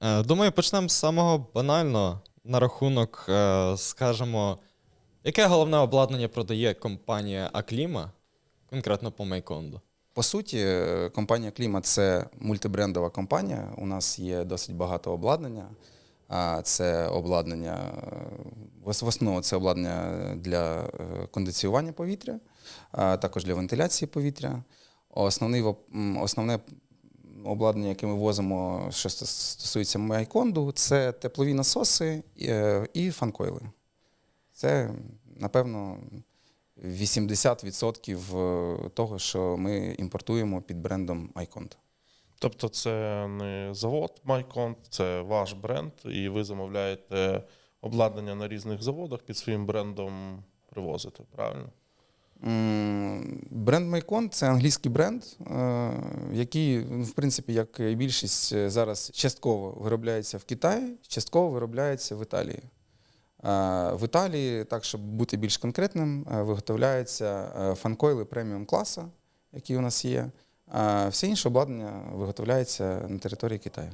Е, Думаю, почнемо з самого банального на рахунок, е, скажімо, яке головне обладнання продає компанія Акліма, конкретно по Мейконду. По суті, е, компанія Клімат це мультибрендова компанія. У нас є досить багато обладнання. Це обладнання в основному це обладнання для кондиціювання повітря, а також для вентиляції повітря. Основний основне обладнання, яке ми возимо, що стосується майконду, це теплові насоси е, і фанкойли. Це, напевно, 80% того, що ми імпортуємо під брендом Icont. Тобто це не завод Майконт, це ваш бренд, і ви замовляєте обладнання на різних заводах під своїм брендом привозите, правильно? Бренд Майкон це англійський бренд, е, який, ну, в принципі, як і більшість е, зараз частково виробляється в Китаї, частково виробляється в Італії. Е, В Італії, так щоб бути більш конкретним, виготовляються фанкойли преміум класа, які у нас є. А все інше обладнання виготовляється на території Китаю.